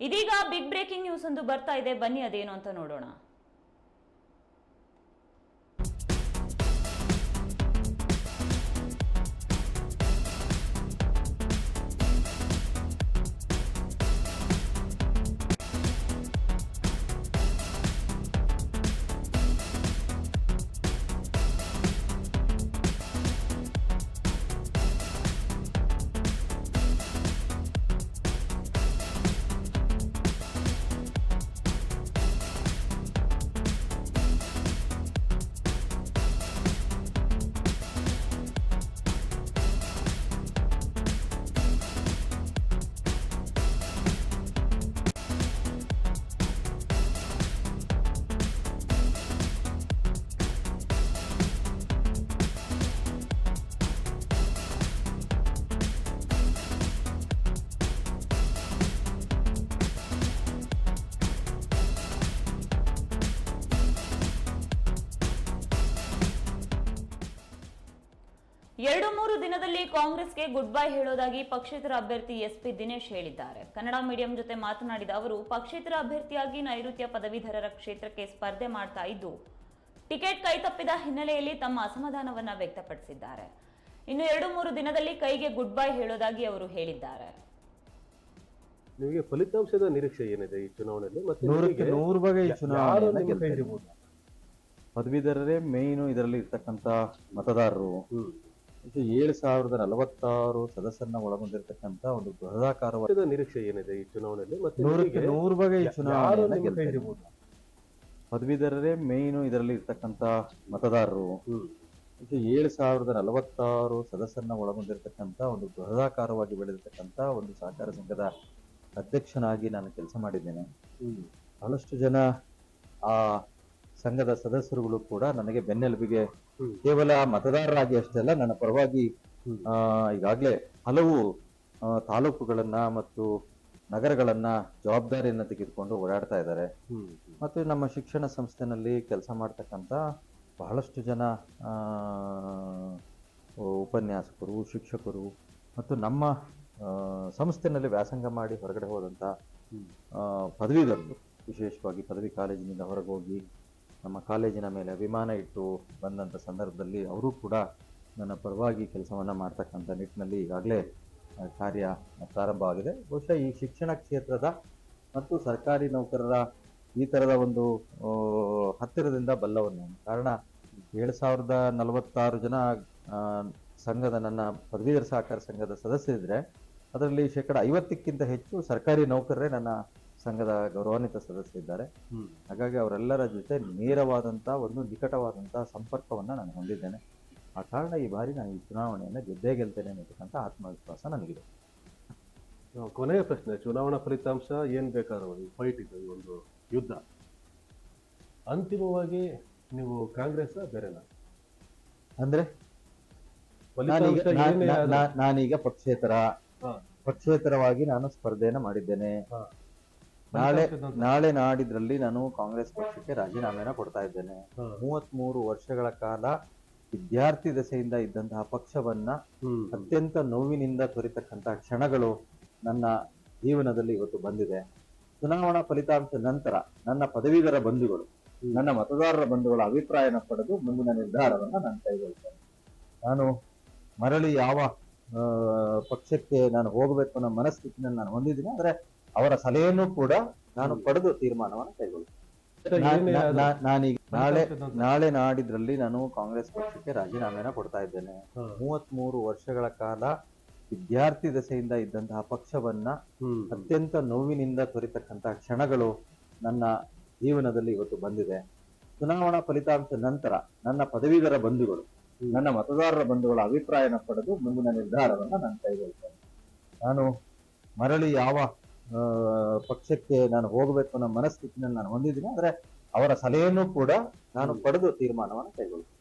ಇದೀಗ big breaking news ಒಂದು ಬರ್ತಾ ಇದೆ. ಬನ್ನಿ ಅದೇನು ಅಂತ ನೋಡೋಣ. ಎರಡು ಮೂರು ದಿನದಲ್ಲಿ ಕಾಂಗ್ರೆಸ್ಗೆ ಗುಡ್ ಬೈ ಹೇಳೋದಾಗಿ ಪಕ್ಷೇತರ ಅಭ್ಯರ್ಥಿ ಎಸ್ಪಿ ದಿನೇಶ್ ಹೇಳಿದ್ದಾರೆ ಕನ್ನಡ ಮೀಡಿಯಂ ಜೊತೆ ಮಾತನಾಡಿದ ಅವರು ಪಕ್ಷೇತರ ಅಭ್ಯರ್ಥಿಯಾಗಿ ನೈಋತ್ಯ ಪದವೀಧರರ ಕ್ಷೇತ್ರಕ್ಕೆ ಸ್ಪರ್ಧೆ ಮಾಡ್ತಾ ಇದ್ದು ಟಿಕೆಟ್ ಕೈತಪ್ಪಿದ ಹಿನ್ನೆಲೆಯಲ್ಲಿ ತಮ್ಮ ಅಸಮಾಧಾನವನ್ನ ವ್ಯಕ್ತಪಡಿಸಿದ್ದಾರೆ ಇನ್ನು ಎರಡು ಮೂರು ದಿನದಲ್ಲಿ ಕೈಗೆ ಗುಡ್ ಬೈ ಹೇಳೋದಾಗಿ ಅವರು ಹೇಳಿದ್ದಾರೆ ನಿಮಗೆ ಫಲಿತಾಂಶದ ನಿರೀಕ್ಷೆ ಏನಿದೆ ಈ ಚುನಾವಣೆಯಲ್ಲಿ ಮತ್ತೆ ನೂರಕ್ಕೆ ನೂರು ಗೆಲ್ತಾರೆ. ಹಿಡಿಬೋದು? ಪದವೀಧರರೇ ಮೇಯ್ನು ಇದರಲ್ಲಿ ಇರ್ತಕ್ಕಂತ ಮತದಾರರು. ಇದು ಏಳು ಸಾವಿರದ ನಲವತ್ತಾರು ಸದಸ್ಯರನ್ನ ಒಳಗೊಂಡಿರ್ತಕ್ಕಂತ ಒಂದು ಬೃಹದಾಕಾರವಾದ ನಿರೀಕ್ಷೆ ಏನಿದೆ ಈ ಚುನಾವಣೆಯಲ್ಲಿ ಮತ್ತೆ ನೂರಕ್ಕೆ ನೂರು ಬಗೆ ಈ ಚುನಾವಣೆ ಪದವೀಧರರೇ ಮೇನ್ ಇದರಲ್ಲಿ ಇರ್ತಕ್ಕಂತ ಮತದಾರರು ಇದು ಏಳು ಸಾವಿರದ ನಲವತ್ತಾರು ಸದಸ್ಯರನ್ನ ಒಳಗೊಂಡಿರ್ತಕ್ಕಂತ ಒಂದು ಬೃಹದಾಕಾರವಾಗಿ ಬೆಳೆದಿರ್ತಕ್ಕಂತ ಒಂದು ಸಹಕಾರ ಸಂಘದ ಅಧ್ಯಕ್ಷನಾಗಿ ನಾನು ಕೆಲಸ ಮಾಡಿದ್ದೇನೆ. ಬಹಳಷ್ಟು ಜನ ಆ ಸಂಘದ ಸದಸ್ಯರುಗಳು ಕೂಡ ನನಗೆ ಬೆನ್ನೆಲುಬಿಗೆ. ಕೇವಲ ಮತದಾರರಾಗಿ ಅಷ್ಟೇ ಅಲ್ಲ ನನ್ನ ಪರವಾಗಿ ಈಗಾಗಲೇ ಹಲವು ತಾಲೂಕುಗಳನ್ನ ಮತ್ತು ನಗರಗಳನ್ನ ಜವಾಬ್ದಾರಿಯನ್ನ ತೆಗೆದುಕೊಂಡು ಓಡಾಡ್ತಾ ಇದ್ದಾರೆ. ಮತ್ತೆ ನಮ್ಮ ಶಿಕ್ಷಣ ಸಂಸ್ಥೆನಲ್ಲಿ ಕೆಲಸ ಮಾಡ್ತಕ್ಕಂಥ ಬಹಳಷ್ಟು ಜನ ಆ, ಉಪನ್ಯಾಸಕರು ಶಿಕ್ಷಕರು ಮತ್ತು ನಮ್ಮ ಸಂಸ್ಥೆನಲ್ಲಿ ವ್ಯಾಸಂಗ ಮಾಡಿ ಹೊರಗಡೆ ಹೋದಂಥ ಪದವೀಧರರು ವಿಶೇಷವಾಗಿ ಪದವಿ ಕಾಲೇಜಿನಿಂದ ಹೊರಗೋಗಿ ಹೋಗಿ ನಮ್ಮ ಕಾಲೇಜಿನ ಮೇಲೆ ಅಭಿಮಾನ ಇಟ್ಟು ಬಂದಂಥ ಸಂದರ್ಭದಲ್ಲಿ ಅವರು ಕೂಡ ನನ್ನ ಪರವಾಗಿ ಕೆಲಸವನ್ನು ಮಾಡ್ತಕ್ಕಂಥ ನಿಟ್ಟಿನಲ್ಲಿ ಈಗಾಗಲೇ ಕಾರ್ಯ ಪ್ರಾರಂಭವಾಗಿದೆ. ಬಹುಶಃ ಈ ಶಿಕ್ಷಣ ಕ್ಷೇತ್ರದ ಮತ್ತು ಸರ್ಕಾರಿ ನೌಕರರ ಈ ಥರದ ಒಂದು ಹತ್ತಿರದಿಂದ ಬಲ್ಲವನ್ನು ಕಾರಣ, ಏಳು ಸಾವಿರದ ನಲವತ್ತಾರು ಜನ ಸಂಘದ ನನ್ನ ಪದವೀಧರ ಸಹಕಾರ ಸಂಘದ ಸದಸ್ಯರಿದ್ದರೆ ಅದರಲ್ಲಿ ಶೇಕಡ ಐವತ್ತಕ್ಕಿಂತ ಹೆಚ್ಚು ಸರ್ಕಾರಿ ನೌಕರರೇ ನನ್ನ ಸಂಘದ ಗೌರವಾನ್ವಿತ ಸದಸ್ಯರಿದ್ದಾರೆ. ಹಾಗಾಗಿ ಅವರೆಲ್ಲರ ಜೊತೆ ನೇರವಾದಂತಹ ಒಂದು ನಿಕಟವಾದಂತಹ ಸಂಪರ್ಕವನ್ನು ನಾನು ಹೊಂದಿದ್ದೇನೆ. ಆ ಕಾರಣ ಈ ಬಾರಿ ನಾನು ಈ ಚುನಾವಣೆಯನ್ನು ಗೆದ್ದೇ ಗೆಲ್ತೇನೆ ಅನ್ನತಕ್ಕಂಥ ಆತ್ಮವಿಶ್ವಾಸ ನನಗಿದೆ. ಕೊನೆಯ ಪ್ರಶ್ನೆ ಚುನಾವಣಾ ಫಲಿತಾಂಶ ಏನ್ ಬೇಕಾದ್ರೂ ಫೈಟ್ ಇದು ಈ ಒಂದು ಯುದ್ಧ. ಅಂತಿಮವಾಗಿ ನೀವು ಕಾಂಗ್ರೆಸ್ ಬೇರೆನಾ? ಅಂದ್ರೆ? ಫಲಿತಾಂಶ ನಾನೀಗ ನಾ- ಏನೇ ನಾ- ಆದ್ರೂ- ನಾನೀಗ ಪಕ್ಷೇತರ ಹಾ. ಪಕ್ಷೇತರವಾಗಿ ನಾನು ಸ್ಪರ್ಧೆಯನ್ನು ಮಾಡಿದ್ದೇನೆ. ಹಾ. ನಾಳೆ ನಾಳೆ ನಾಡಿದ್ರಲ್ಲಿ ನಾನು ಕಾಂಗ್ರೆಸ್ ಪಕ್ಷಕ್ಕೆ ರಾಜೀನಾಮೆನ ಕೊಡ್ತಾ ಇದ್ದೇನೆ. ಹಾ. ಮೂವತ್ಮೂರು ವರ್ಷಗಳ ಕಾಲ ವಿದ್ಯಾರ್ಥಿ ದಶೆಯಿಂದ ಇದ್ದಂತಹ ಪಕ್ಷವನ್ನ ಅತ್ಯಂತ ನೋವಿನಿಂದ ತೊರಿತಕ್ಕಂತಹ ಕ್ಷಣಗಳು ನನ್ನ ಜೀವನದಲ್ಲಿ ಇವತ್ತು ಬಂದಿದೆ. ಚುನಾವಣಾ ಫಲಿತಾಂಶ ನಂತರ ನನ್ನ ಪದವೀಧರ ಬಂಧುಗಳು ನನ್ನ ಮತದಾರರ ಬಂಧುಗಳ ಅಭಿಪ್ರಾಯನ ಪಡೆದು ಮುಂದಿನ ನಿರ್ಧಾರವನ್ನ ನಾನು ಕೈಗೊಳ್ತೇನೆ. ನಾನು ಮರಳಿ ಯಾವ ಆ, ಪಕ್ಷಕ್ಕೆ ನಾನು ಹೋಗಬೇಕು ಅನ್ನೋ ಮನಸ್ಥಿತಿನ ನಾನು ಹೊಂದಿದ್ದೀನಿ. ಆದ್ರೆ ಅವರ ಸಲಹೆಯನ್ನು ಕೂಡ ನಾನು ಪಡೆದು ತೀರ್ಮಾನವನ್ನು ಕೈಗೊಳ್ಳುತ್ತೇನೆ. ನಾನೀಗ ನಾಳೆ ನಾಳೆ ನಾಡಿದ್ರಲ್ಲಿ ನಾನು ಕಾಂಗ್ರೆಸ್ ಪಕ್ಷಕ್ಕೆ ರಾಜೀನಾಮೆನ ಕೊಡ್ತಾ ಇದ್ದೇನೆ. ಮೂವತ್ತ್ ಮೂವತ್ಮೂರು ವರ್ಷಗಳ ಕಾಲ ವಿದ್ಯಾರ್ಥಿ ದಶೆಯಿಂದ ಇದ್ದಂತಹ ಪಕ್ಷವನ್ನ ಅತ್ಯಂತ ನೋವಿನಿಂದ ತೊರಿತಕ್ಕಂತಹ ಕ್ಷಣಗಳು ನನ್ನ ಜೀವನದಲ್ಲಿ ಇವತ್ತು ಬಂದಿದೆ. ಚುನಾವಣಾ ಫಲಿತಾಂಶ ನಂತರ ನನ್ನ ಪದವೀಧರ ಬಂಧುಗಳು ನನ್ನ ಮತದಾರರ ಬಂಧುಗಳ ಅಭಿಪ್ರಾಯನ ಪಡೆದು ಮುಂದಿನ ನಿರ್ಧಾರವನ್ನು ನಾನು ಕೈಗೊಳ್ತೇನೆ. ನಾನು ಮರಳಿ ಯಾವ ಪಕ್ಷಕ್ಕೆ ನಾನು ಹೋಗಬೇಕು ಅನ್ನೋ ಮನಸ್ಥಿತಿನಲ್ಲಿ ನಾನು ಹೊಂದಿದ್ದೀನಿ. ಆದರೆ ಅವರ ಸಲಹೆಯನ್ನು ಕೂಡ ನಾನು ಪಡೆದು ತೀರ್ಮಾನವನ್ನು ಕೈಗೊಳ್ತೇನೆ